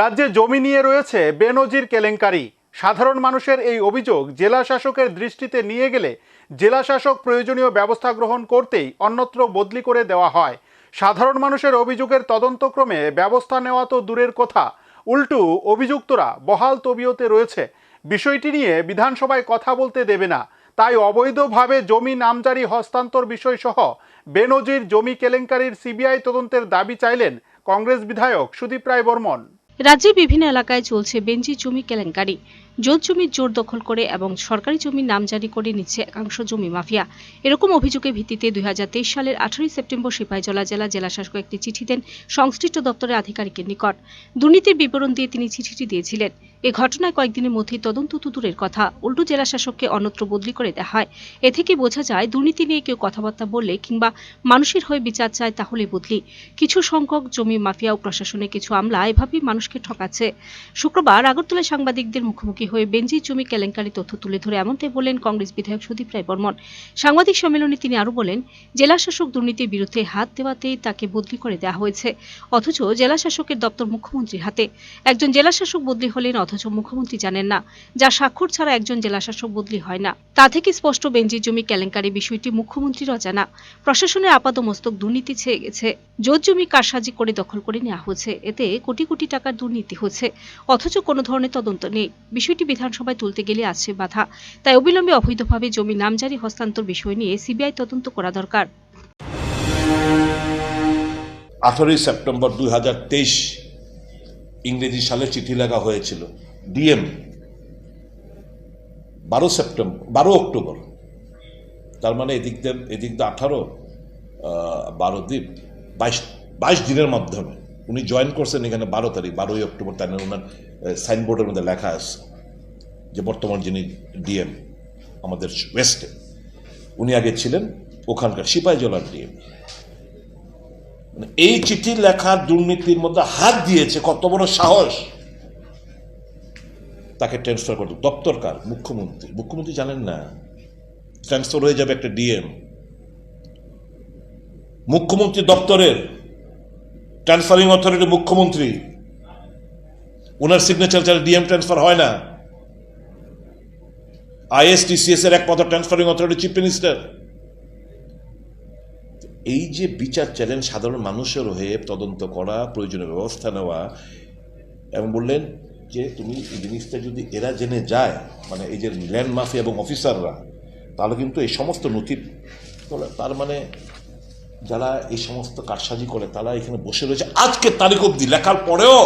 রাজ্যে জমি নিয়ে রয়েছে বেনজির কেলেঙ্কারি। সাধারণ মানুষের এই অভিযোগ জেলা শাসকের দৃষ্টিতে নিয়ে গেলে জেলা শাসক প্রয়োজনীয় ব্যবস্থা গ্রহণ করতেই অন্যত্র বদলি করে দেওয়া হয়। সাধারণ মানুষের অভিযোগের তদন্তক্রমে ব্যবস্থা নেওয়া তো দূরের কথা। উল্টু অভিযুক্তরা বহাল তবিয়তে রয়েছে। বিষয়টি নিয়ে বিধানসভায় কথা বলতে দেবে না। তাই অবৈধভাবে জমি নামজারি হস্তান্তর বিষয়সহ বেনজির জমি কেলেঙ্কারির সিবিআই তদন্তের দাবি চাইলেন কংগ্রেস বিধায়ক সুদীপ রায় বর্মন। রাজ্যের বিভিন্ন এলাকায় চলছে বেঞ্জি জমি কেলেঙ্কারি। জমির জোর দখল করে এবং সরকারি জমির নাম জারি করে নিচ্ছে একাংশ জমি মাফিয়া। এরকম অভিযোগের ভিত্তিতে দুই হাজার তেইশ সালের আঠারোই সেপ্টেম্বর সিপাহীজলা জেলা জেলা শাসক একটি চিঠি দেন সংশ্লিষ্ট দপ্তরের আধিকারিকের নিকট। দুর্নীতির বিবরণ দিয়ে তিনি চিঠিটি দিয়েছিলেন। এ ঘটনায় কয়েকদিনের মধ্যেই তদন্ত তো দূরের কথা। উল্টো জেলা শাসককে অন্যত্র বদলি করে দেওয়া হয়। এ থেকে বোঝা যায়, দুর্নীতি নিয়ে কেউ কথাবার্তা বললে কিংবা মানুষের হয়ে বিচার চায় তাহলে বদলি। কিছু সংখ্যক জমি মাফিয়া ও প্রশাসনের কিছু আমলা এভাবেই মানুষকে ঠকাচ্ছে। শুক্রবার আগরতলা সাংবাদিকদের মুখোমুখি হয়ে বেঞ্জি জমি কেলেঙ্কারি তথ্য তুলে ধরে এমনটাই বললেন কংগ্রেস বিধায়ক সুদীপ রায় বর্মন। সাংবাদিক সম্মেলনে তিনি আরও বলেন জেলা শাসক দুর্নীতির বিরুদ্ধে হাত দেওয়াতেই তাকে বদলি করে দেওয়া হয়েছে, অথচ জেলা শাসকের দপ্তর মুখ্যমন্ত্রীর হাতে। একজন জেলা শাসক বদলি হলেন, অথচ মুখ্যমন্ত্রী জানেন না, যা স্বাক্ষর ছাড়া একজন জেলা শাসক বদলি হয় না। তা থেকে স্পষ্ট বেঞ্জি জমি কেলেঙ্কারি বিষয়টি মুখ্যমন্ত্রীর অজানা প্রশাসনের আপাদমস্তক দুর্নীতি ছেয়ে গেছে। জোর জমি কারসাজি করে দখল করে নেওয়া হচ্ছে এতে কোটি কোটি টাকার দুর্নীতি হচ্ছে, অথচ কোনো ধরনের তদন্ত নেই। বিষয়টি বিধানসভায় তুলতে গেলে আসছে বাধা। তাই অবিলম্বে অবৈধভাবে জমি নামজারি হস্তান্তর বিষয় নিয়ে সিবিআই তদন্ত করা দরকার। আঠারোই সেপ্টেম্বর দুই হাজার তেইশ ইংরেজি সালে চিঠি লেখা হয়েছিল। ডিএম, বারো সেপ্টেম্বর বারো অক্টোবর। তার মানে এদিক এদিক দিয়ে আঠারো বারো দ্বীপ বাইশ বাইশ দিনের মাধ্যমে। উনি জয়েন করছেন এখানে বারো তারিখ, বারোই অক্টোবর তাই ওনার সাইনবোর্ডের মধ্যে লেখা আছে। যে বর্তমান যিনি ডিএম আমাদের ওয়েস্টে, উনি আগে ছিলেন ওখানকার সিপাহীজলার ডিএম। মানে এই চিঠি লেখার দুর্নীতির মধ্যে হাত দিয়েছে, কত বড় সাহস। তাকে ট্রান্সফার করতে দপ্তরকার মুখ্যমন্ত্রী। মুখ্যমন্ত্রী জানেন না। ট্রান্সফার হয়ে যাবে একটা ডিএম। মুখ্যমন্ত্রী দপ্তরের ট্রান্সফারিং অথরিটি মুখ্যমন্ত্রী। ওনার সিগনেচার ছাড়া ডিএম ট্রান্সফার হয় না। আইএসটিসিএস এর একমাত্র ট্রান্সফারিং অথরিটি চিফ মিনিস্টার এই যে বিচার চ্যালেঞ্জ সাধারণ মানুষের হয়ে তদন্ত করা, প্রয়োজনীয় ব্যবস্থা নেওয়া এবং বললেন যে তুমি এই জিনিসটা যদি এরা জেনে যায় মানে এই যে ল্যান্ড মাফি এবং অফিসাররা তাহলে কিন্তু এই সমস্ত নথি, তার মানে যারা এই সমস্ত কারসাজি করে, তারা এখানে বসে রয়েছে। আজকে তারিখ অব্দি লেখার পরেও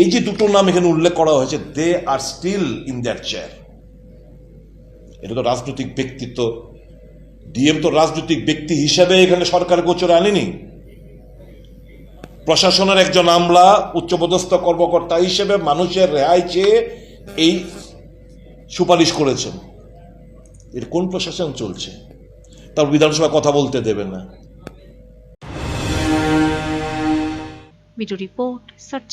এই যে দুটো নাম এখানে উল্লেখ করা হয়েছে they are still in that chair এটা তো রাজনৈতিক ব্যক্তিত্ব। ডিএম তো রাজনৈতিক ব্যক্তি হিসেবে এখানে সরকার গোচরে আনেনি। প্রশাসনের একজন আমলা, উচ্চপদস্থ কর্মকর্তা হিসেবে মানুষের রেহাই চেয়ে এই সুপারিশ করেছেন। এর কোন প্রশাসন চলছে? তার বিধানসভা কথা বলতে দেবে না। Report, search